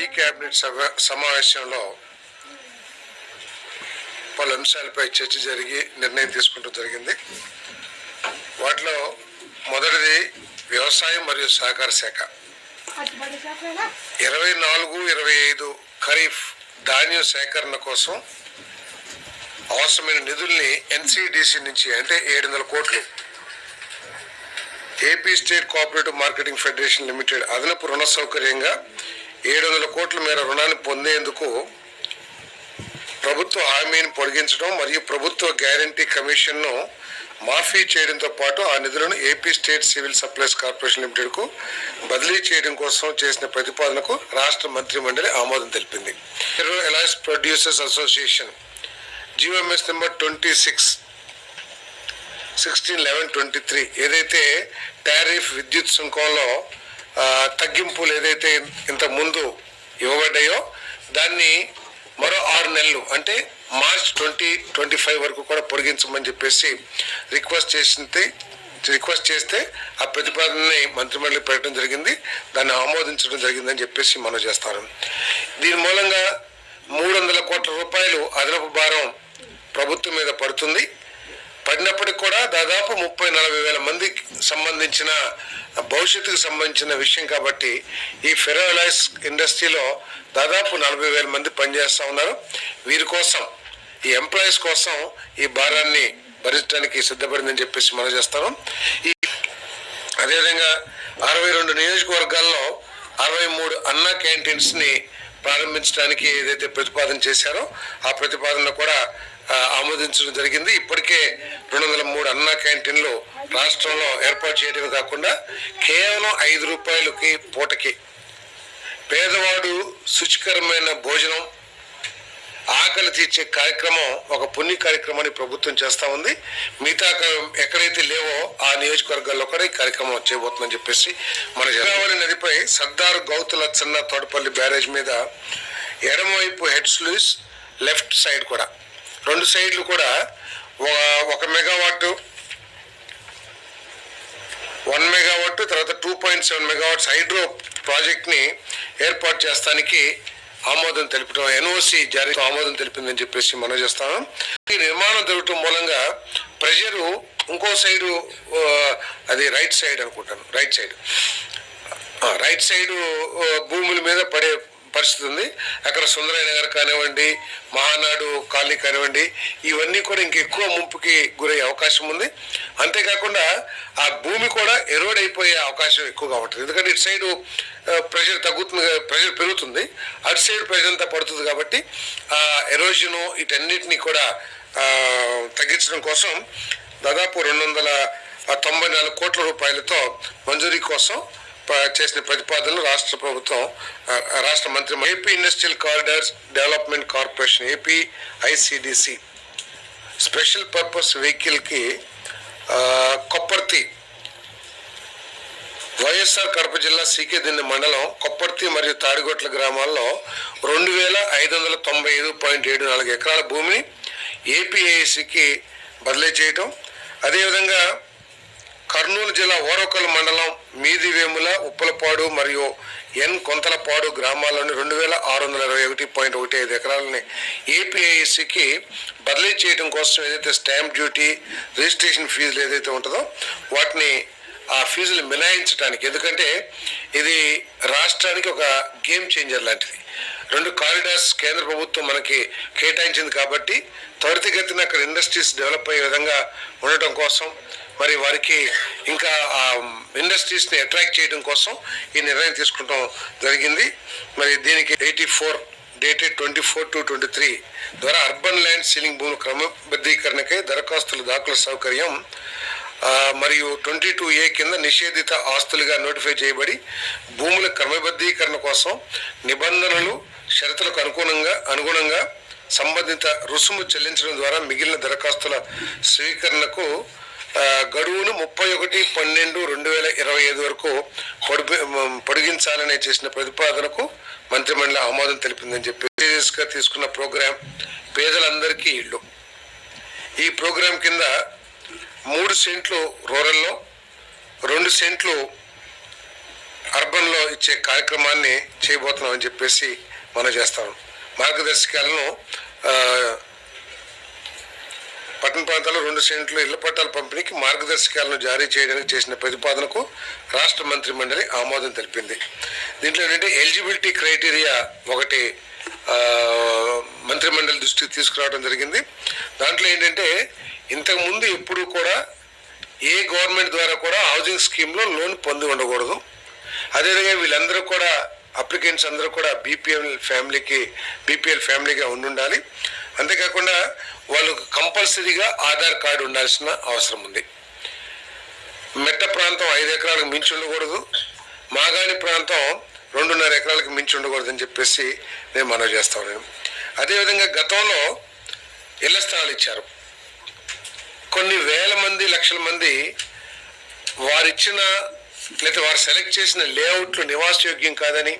ఈ కేబినెట్ సభ సమావేశంలో పలు అంశాలపై చర్చ జరిగి నిర్ణయం తీసుకుంటూ జరిగింది. వాటిలో మొదటిది వ్యవసాయం మరియు సహకార శాఖ. ఇరవై నాలుగు ఇరవై ఐదు ఖరీఫ్ ధాన్యం సేకరణ కోసం అవసరమైన నిధుల్ని ఎన్సిడిసి నుంచి అంటే ఏడు వందల కోట్లు AP state cooperative marketing federation limited అదనపు రుణ సౌకర్యంగా ఏడు వందల కోట్ల మేర రుణాన్ని పొందేందుకు ప్రభుత్వ హామీని పొడిగించడం మరియు ప్రభుత్వ గ్యారంటీ కమిషన్ను మాఫీ చేయడంతో పాటు ఆ నిధులను AP state civil supplies corporation లిమిటెడ్కు బదిలీ చేయడం కోసం చేసిన ప్రతిపాదనకు రాష్ట్ర మంత్రి మండలి ఆమోదం తెలిపింది. Alloys producers association GOMS number twenty six sixteen eleven twenty three ఏదైతే టారిఫ్ విద్యుత్ సుంకంలో తగ్గింపులు ఏదైతే ఇంత ముందు ఇవ్వబడ్డాయో దాన్ని మరో ఆరు నెలలు అంటే మార్చ్ ట్వంటీ ట్వంటీ ఫైవ్ వరకు కూడా పొడిగించమని చెప్పేసి రిక్వెస్ట్ చేసింది రిక్వెస్ట్ చేస్తే ఆ ప్రతిపాదనని మంత్రిమండలి పెట్టడం జరిగింది దాన్ని ఆమోదించడం జరిగిందని చెప్పేసి మనం చేస్తాను దీని మూలంగా మూడు వందల కోట్ల రూపాయలు అదనపు భారం ప్రభుత్వం మీద పడుతుంది. పడినప్పటికి కూడా దాదాపు ముప్పై నలభై వేల మందికి సంబంధించిన భవిష్యత్తుకు సంబంధించిన విషయం కాబట్టి ఈ ఫెరోలైస్ ఇండస్ట్రీలో దాదాపు నలభై వేల మంది పనిచేస్తూ ఉన్నారు. వీరి కోసం ఈ ఎంప్లాయీస్ కోసం ఈ భారాన్ని భరించడానికి సిద్ధపడిందని చెప్పేసి మనం చేస్తాను. ఈ అదేవిధంగా అరవై రెండు నియోజకవర్గాల్లో అరవై మూడు అన్నా క్యాంటీన్స్ని ప్రారంభించడానికి ఏదైతే ప్రతిపాదన చేశారో ఆ ప్రతిపాదన కూడా ఆమోదించడం జరిగింది. ఇప్పటికే రెండు వందల మూడు అన్నా క్యాంటీన్లు రాష్ట్రంలో ఏర్పాటు చేయడమే కాకుండా కేవలం ఐదు రూపాయలకి పూటకి. పేదవాడు శుచికరమైన భోజనం ఆకలి తీర్చే కార్యక్రమం ఒక పుణ్య కార్యక్రమాన్ని ప్రభుత్వం చేస్తా ఉంది. మిగతా ఎక్కడైతే లేవో ఆ నియోజకవర్గాల్లో కూడా ఈ కార్యక్రమం చేయబోతుందని చెప్పేసి మన జనావళి నదిపై సర్దార్ గౌతులచ్చన్న తోటపల్లి బ్యారేజ్ మీద ఎడమవైపు హెడ్ స్లూస్ లెఫ్ట్ సైడ్ కూడా. రెండు సైడ్లు కూడా ఒక- మెగావాట్ వన్ మెగావాట్ తర్వాత two point seven megawatts hydro ప్రాజెక్ట్ని ఏర్పాటు చేస్తానికి ఆమోదం తెలిపడం ఎన్ఓసి జారీ ఆమోదం తెలిపిందని చెప్పేసి మనం చేస్తాము ఈ నిర్మాణం జరగటం మూలంగా ప్రెషరు ఇంకో సైడు అది రైట్ సైడ్ అనుకుంటాను. Right side. రైట్ సైడ్ భూముల మీద పడే పరిస్థితి ఉంది. అక్కడ సుందరయ్య నగర్ కానివ్వండి మహానాడు కాలనీ కానివ్వండి ఇవన్నీ కూడా ఇంకెక్కువ ముంపుకి గురయ్యే అవకాశం ఉంది. అంతేకాకుండా ఆ భూమి కూడా ఎరోడ్ అయిపోయే అవకాశం ఎక్కువగా ఉంటుంది. ఎందుకంటే ఇటు సైడు ప్రెషర్ తగ్గుతుంది ప్రెషర్ పెరుగుతుంది. అటు సైడ్ ప్రెషర్ అంతా పడుతుంది కాబట్టి ఆ ఎరోజను వీటన్నిటిని కూడా తగ్గించడం కోసం దాదాపు రెండు వందల తొంభై నాలుగు కోట్ల రూపాయలతో మంజూరీ కోసం చేసిన ప్రతిపాదనలు రాష్ట్ర ప్రభుత్వం రాష్ట్ర మంత్రి AP industrial corridors development corporation AP ICDC special purpose వెహికల్కి కొప్పర్తి వైఎస్ఆర్ కడప జిల్లా సీకేదిన్నె మండలం కొప్పర్తి మరియు తాడిగొట్ల గ్రామాల్లో రెండు వేల ఐదు వందల తొంభై ఐదు పాయింట్ ఏడు నాలుగు ఎకరాల భూమిని ఏపీఐసికి బదిలీ చేయటం. అదేవిధంగా కర్నూలు జిల్లా ఓరకల్ మండలం మీదివేముల ఉప్పలపాడు మరియు ఎన్ కొంతలపాడు గ్రామాల్లోని రెండు వేల ఆరు వందల ఇరవై ఒకటి పాయింట్ ఒకటి ఐదు ఎకరాలని ఏపీఐసికి బదిలీ చేయడం కోసం ఏదైతే స్టాంప్ డ్యూటీ రిజిస్ట్రేషన్ ఫీజులు ఏదైతే ఉంటుందో వాటిని ఆ ఫీజులు మినాయించడానికి ఎందుకంటే ఇది రాష్ట్రానికి ఒక గేమ్ చేంజర్ లాంటిది. రెండు కారిడార్స్ కేంద్ర ప్రభుత్వం మనకి కేటాయించింది కాబట్టి త్వరితగతిన అక్కడ ఇండస్ట్రీస్ డెవలప్ అయ్యే విధంగా ఉండటం కోసం మరి వారికి ఇంకా ఆ ఇండస్ట్రీస్ని అట్రాక్ట్ చేయడం కోసం ఈ నిర్ణయం తీసుకుంటాం జరిగింది. మరి దీనికి eighty four dated twenty four two twenty three ద్వారా అర్బన్ ల్యాండ్ సీలింగ్ భూముల క్రమబద్ధీకరణకై దరఖాస్తుల దాఖలు సౌకర్యం మరియు ట్వంటీ టూ ఏ కింద నిషేధిత ఆస్తులుగా నోటిఫై చేయబడి భూముల క్రమబద్ధీకరణ కోసం నిబంధనలు షరతులకు అనుగుణంగా అనుగుణంగా సంబంధిత రుసుము చెల్లించడం ద్వారా మిగిలిన దరఖాస్తుల స్వీకరణకు గడువును ముప్పై ఒకటి పన్నెండు రెండు వేల ఇరవై ఐదు వరకు పొడిపి పొడిగించాలని చేసిన ప్రతిపాదనకు మంత్రిమండలి ఆమోదం తెలిపిందని చెప్పి సీరియస్గా తీసుకున్న ప్రోగ్రాం పేదలందరికీ ఇల్లు. ఈ ప్రోగ్రాం కింద మూడు సెంట్లు రూరల్లో రెండు సెంట్లు అర్బన్లో ఇచ్చే కార్యక్రమాన్ని చేయబోతున్నామని చెప్పేసి మనం చేస్తాం. మార్గదర్శకాలను పట్టణ ప్రాంతాల్లో రెండు సెంట్లు ఇళ్ళ పట్టాల పంపిణీకి మార్గదర్శకాలను జారీ చేయడానికి చేసిన ప్రతిపాదనకు రాష్ట్ర మంత్రి మండలి ఆమోదం తెలిపింది. దీంట్లో ఏంటంటే ఎలిజిబిలిటీ క్రైటీరియా ఒకటి మంత్రి మండలి దృష్టికి తీసుకురావడం జరిగింది. దాంట్లో ఏంటంటే ఇంతకుముందు ఎప్పుడు కూడా ఏ గవర్నమెంట్ ద్వారా కూడా హౌసింగ్ స్కీమ్లో లోన్ పొంది ఉండకూడదు. అదేవిధంగా వీళ్ళందరూ కూడా అప్లికెంట్స్ అందరూ కూడా బీపీఎల్ ఫ్యామిలీకి బీపీఎల్ ఫ్యామిలీగా ఉండి ఉండాలి. అంతేకాకుండా వాళ్ళకు కంపల్సరీగా ఆధార్ కార్డు ఉండాల్సిన అవసరం ఉంది. మెట్ట ప్రాంతం ఐదు ఎకరాలకు మించి ఉండకూడదు. మాగాణి ప్రాంతం రెండున్నర ఎకరాలకు మించి ఉండకూడదు అని చెప్పేసి నేను మనవి చేస్తా ఉన్నాను. అదేవిధంగా గతంలో ఇళ్ళ స్థలాలు ఇచ్చారు. కొన్ని వేల మంది లక్షల మంది వారిచ్చిన లేదా వారు సెలెక్ట్ చేసిన లేఅవుట్లు నివాసయోగ్యం కాదని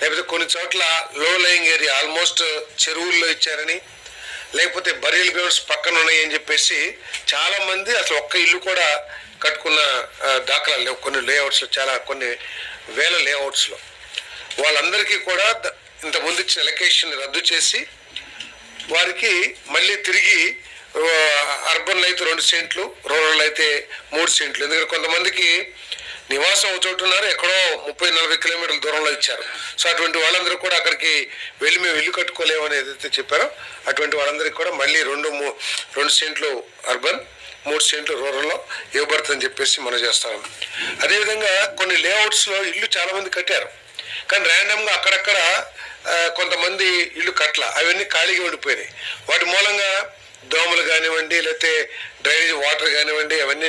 లేకపోతే కొన్ని చోట్ల లో లయింగ్ ఏరియా ఆల్మోస్ట్ చెరువుల్లో ఇచ్చారని లేకపోతే బరియల్ గ్రౌండ్స్ పక్కన ఉన్నాయని చెప్పేసి చాలామంది అసలు ఒక్క ఇల్లు కూడా కట్టుకున్న దాఖలాలు లేవు. కొన్ని లేఅవుట్స్లో చాలా కొన్ని వేల లేఅవుట్స్లో వాళ్ళందరికీ కూడా ఇంతకుముందు ఇచ్చిన ఎలకేషన్ రద్దు చేసి వారికి మళ్ళీ తిరిగి అర్బన్లో అయితే రెండు సెంట్లు రూరల్ అయితే మూడు సెంట్లు. ఎందుకంటే కొంతమందికి నివాసం ఒక ఉన్నారు ఎక్కడో ముప్పై నలభై కిలోమీటర్ల దూరంలో ఇచ్చారు. సో అటువంటి వాళ్ళందరూ కూడా అక్కడికి వెళ్ళి మేము ఇల్లు కట్టుకోలేమని ఏదైతే చెప్పారో అటువంటి వాళ్ళందరికీ కూడా మళ్ళీ రెండు మూ- రెండు సెంట్లు అర్బన్ మూడు సెంట్లు రూరల్లో ఇవ్వబడుతుందని చెప్పేసి మనం చేస్తాం. అదేవిధంగా కొన్ని లేఅవుట్స్లో ఇల్లు చాలామంది కట్టారు. కానీ ర్యాండమ్గా అక్కడక్కడ కొంతమంది ఇల్లు కట్ల అవన్నీ ఖాళీగా ఉండిపోయినాయి. వాటి మూలంగా దోమలు కానివ్వండి లేకపోతే డ్రైనేజ్ వాటర్ కానివ్వండి అవన్నీ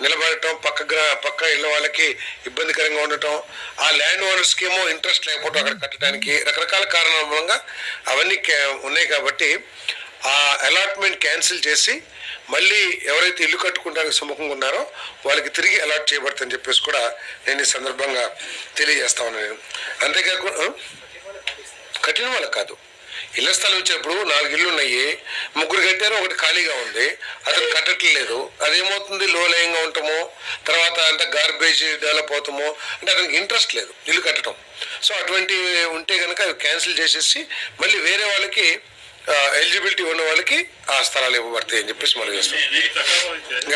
నిలబడటం పక్క గ్రా పక్క ఇళ్ళ వాళ్ళకి ఇబ్బందికరంగా ఉండటం ఆ ల్యాండ్ ఓనర్స్కి ఏమో ఇంట్రెస్ట్ లేకపోవడం అక్కడ కట్టడానికి రకరకాల కారణాల మూలంగా అవన్నీ క్యా- ఉన్నాయి కాబట్టి ఆ అలాట్మెంట్ క్యాన్సిల్ చేసి మళ్ళీ ఎవరైతే ఇల్లు కట్టుకుంటానికి సుముఖంగా ఉన్నారో వాళ్ళకి తిరిగి అలాట్ చేయబడుతుందని చెప్పేసి కూడా నేను ఈ సందర్భంగా తెలియజేస్తా ఉన్నాను. నేను అంతేకాకుండా కఠిన వాళ్ళకి కాదు. ఇళ్ళ స్థలం ఇచ్చినప్పుడు నాలుగు ఇల్లు ఉన్నాయి. ముగ్గురు కట్టారు ఒకటి ఖాళీగా ఉంది. అతను కట్టట్లేదు. అదేమవుతుంది? లో లయంగా ఉంటామో. తర్వాత అంత గార్బేజ్ డెవలప్ అవుతామో. అంటే అతనికి ఇంట్రెస్ట్ లేదు ఇల్లు కట్టడం. సో అటువంటి ఉంటే కనుక అవి క్యాన్సిల్ చేసేసి మళ్ళీ వేరే వాళ్ళకి ఎలిజిబిలిటీ ఉన్న వాళ్ళకి ఆ స్థలాలు ఇవ్వబడతాయి అని చెప్పేసి మనం చేస్తాం.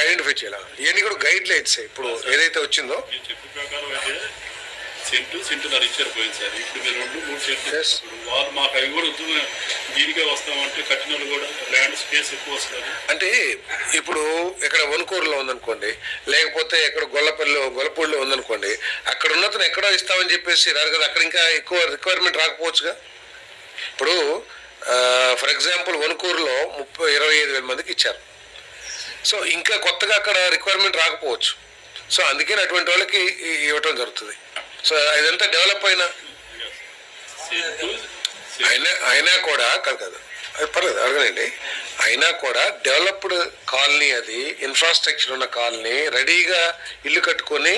ఐడెంటిఫై చేయాలి ఇవన్నీ కూడా గైడ్ లైన్స్ ఇప్పుడు ఏదైతే వచ్చిందో సెంటు సెంటున్నర ఇచ్చారు పోయింది సార్. ఇప్పుడు మీరు రెండు మూడు సెంట్లు. ఇప్పుడు వాళ్ళు మాకు అవి కూడా వద్దు దీనికే వస్తామంటే కట్టిన వాళ్ళు కూడా ల్యాండ్ స్పేస్ ఎక్కువ వస్తుంది. అంటే ఇప్పుడు ఇక్కడ వనుకూరులో ఉందనుకోండి లేకపోతే ఎక్కడ గొల్లపల్లిలో గొల్లపూడిలో ఉందనుకోండి అక్కడ ఉన్నతను ఎక్కడో ఇస్తామని చెప్పేసి రాదు కదా అక్కడ ఇంకా ఎక్కువ రిక్వైర్మెంట్ రాకపోవచ్చుగా? ఇప్పుడు ఫర్ ఎగ్జాంపుల్ వనుకూరులో ముప్పై ఇరవై ఐదు వేల మందికి ఇచ్చారు. సో ఇంకా కొత్తగా అక్కడ రిక్వైర్మెంట్ రాకపోవచ్చు. సో అందుకని అటువంటి వాళ్ళకి ఇవ్వటం జరుగుతుంది. సో ఇదంతా డెవలప్ అయిన? అయినా అయినా కూడా కాదు కాదు. అది పర్లేదు అడగనండి. అయినా కూడా డెవలప్డ్ కాలనీ అది ఇన్ఫ్రాస్ట్రక్చర్ ఉన్న కాలనీ రెడీగా ఇల్లు కట్టుకొని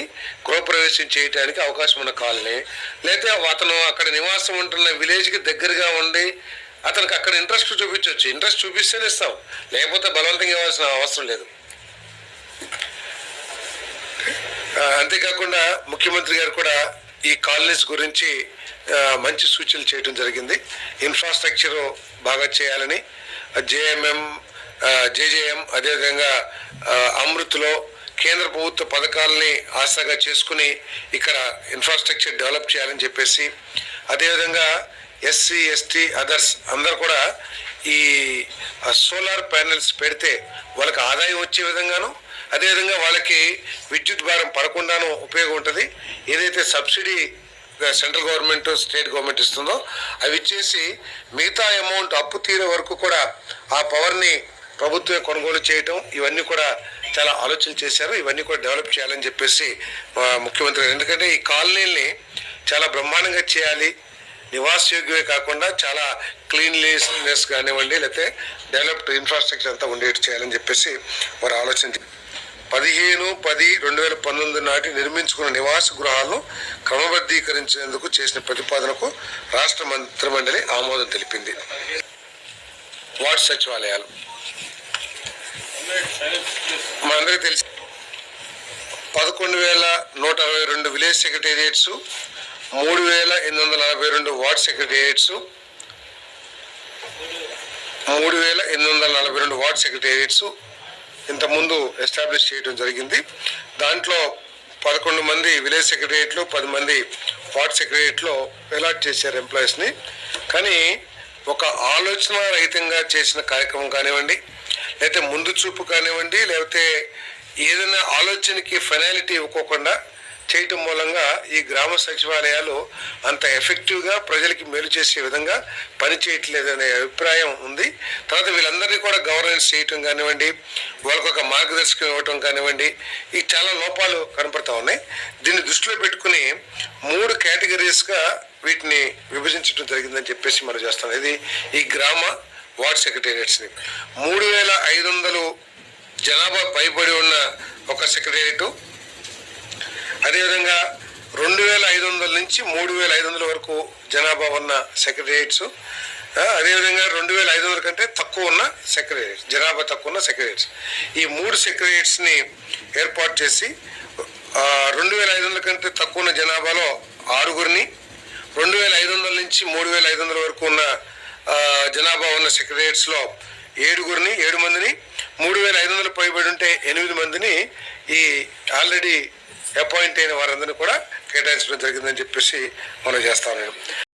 గృహప్రవేశం చేయడానికి అవకాశం ఉన్న కాలనీ లేకపోతే అతను అక్కడ నివాసం ఉంటున్న విలేజ్కి దగ్గరగా ఉండి అతనికి అక్కడ ఇంట్రెస్ట్ చూపించవచ్చు ఇంట్రెస్ట్ చూపిస్తేనే ఇస్తాం. లేకపోతే బలవంతంగా ఇవ్వాల్సిన అవసరం లేదు ఆ, అంతేకాకుండా ముఖ్యమంత్రి గారు కూడా ఈ కాలనీస్ గురించి మంచి సూచనలు చేయడం జరిగింది. ఇన్ఫ్రాస్ట్రక్చర్ బాగా చేయాలని జేఎంఎం జేజేఎం అదేవిధంగా అమృత్లో కేంద్ర ప్రభుత్వ పథకాలని ఆశగా చేసుకుని ఇక్కడ ఇన్ఫ్రాస్ట్రక్చర్ డెవలప్ చేయాలని చెప్పేసి అదేవిధంగా ఎస్సీ ఎస్టీ అదర్స్ అందరు కూడా ఈ సోలార్ ప్యానెల్స్ పెడితే వాళ్ళకి ఆదాయం వచ్చే విధంగాను అదేవిధంగా వాళ్ళకి విద్యుత్ భారం పడకుండానూ ఉపయోగం ఉంటుంది. ఏదైతే subsidy central government state government ఇస్తుందో అవి ఇచ్చేసి మిగతా అమౌంట్ అప్పు తీరే వరకు కూడా ఆ పవర్ని ప్రభుత్వమే కొనుగోలు చేయటం ఇవన్నీ కూడా చాలా ఆలోచన చేశారు. ఇవన్నీ కూడా డెవలప్ చేయాలని చెప్పేసి ముఖ్యమంత్రి గారు. ఎందుకంటే ఈ కాలనీల్ని చాలా బ్రహ్మాండంగా చేయాలి. నివాసయోగ్యమే కాకుండా చాలా క్లీన్లీనెస్ కానివ్వండి లేకపోతే డెవలప్డ్ ఇన్ఫ్రాస్ట్రక్చర్ అంతా ఉండేట్టు చేయాలని చెప్పేసి వారు ఆలోచన పదిహేను పది రెండు వేల పంతొమ్మిది నాటి నిర్మించుకున్న నివాస గృహాలను క్రమబద్ధీకరించేందుకు చేసిన ప్రతిపాదనకు రాష్ట్ర మంత్రిమండలి ఆమోదం తెలిపింది. వార్డు సచివాలయాలు. మనందరికీ తెలిసి. పదకొండు వేల నూట అరవై రెండు విలేజ్ సెక్రటేరియట్స్ మూడు వేల ఎనిమిది వందల నలభై రెండు వార్డ్ సెక్రటేరియట్స్ మూడు వేల ఎనిమిది వందల నలభై రెండు వార్డ్ సెక్రటేరియట్స్ ఇంతకుముందు ఎస్టాబ్లిష్ చేయడం జరిగింది. దాంట్లో పదకొండు మంది విలేజ్ సెక్రటరియట్లు పది మంది వార్డ్ సెక్రటరియట్లో అలాట్ చేశారు ఎంప్లాయీస్ని కానీ ఒక ఆలోచన రహితంగా చేసిన కార్యక్రమం కానివ్వండి లేకపోతే ముందు చూపు కానివ్వండి లేకపోతే ఏదైనా ఆలోచనకి ఫెనాలిటీ ఇవ్వకోకుండా చేయటం మూలంగా ఈ గ్రామ సచివాలయాలు అంత ఎఫెక్టివ్గా ప్రజలకి మేలు చేసే విధంగా పనిచేయట్లేదనే అభిప్రాయం ఉంది. తర్వాత వీళ్ళందరినీ కూడా గవర్నెన్స్ చేయటం కానివ్వండి వాళ్ళకు ఒక మార్గదర్శకం ఇవ్వటం కానివ్వండి ఈ చాలా లోపాలు కనపడతా ఉన్నాయి. దీన్ని దృష్టిలో పెట్టుకుని మూడు కేటగిరీస్గా వీటిని విభజించడం జరిగిందని చెప్పేసి మనం చేస్తాం. ఇది ఈ గ్రామ వార్డ్ సెక్రటేరియట్స్ని. మూడు వేల ఐదు వందలు జనాభా పైబడి ఉన్న ఒక సెక్రటేరియట్ అదేవిధంగా రెండు వేల ఐదు వందల నుంచి మూడు వేల ఐదు వందల వరకు జనాభా ఉన్న సెక్రటేరియట్స్ అదేవిధంగా రెండు వేల ఐదు వందల కంటే తక్కువ ఉన్న సెక్రటేరియట్స్ జనాభా తక్కువ ఉన్న సెక్రటేరియట్స్. ఈ మూడు సెక్రటేరియట్స్ని ఏర్పాటు చేసి రెండు వేల ఐదు వందల కంటే తక్కువ ఉన్న జనాభాలో ఆరుగురిని రెండు వేల ఐదు వందల నుంచి మూడు వేల ఐదు వందల వరకు ఉన్న జనాభా ఉన్న సెక్రటేరియట్స్లో ఏడుగురిని ఏడు మందిని మూడు వేల ఐదు వందలు పైబడి ఉంటే ఎనిమిది మందిని ఈ ఆల్రెడీ అపాయింట్ అయిన వారందరినీ కూడా కేటాయించడం జరిగిందని చెప్పేసి మనం చేస్తాను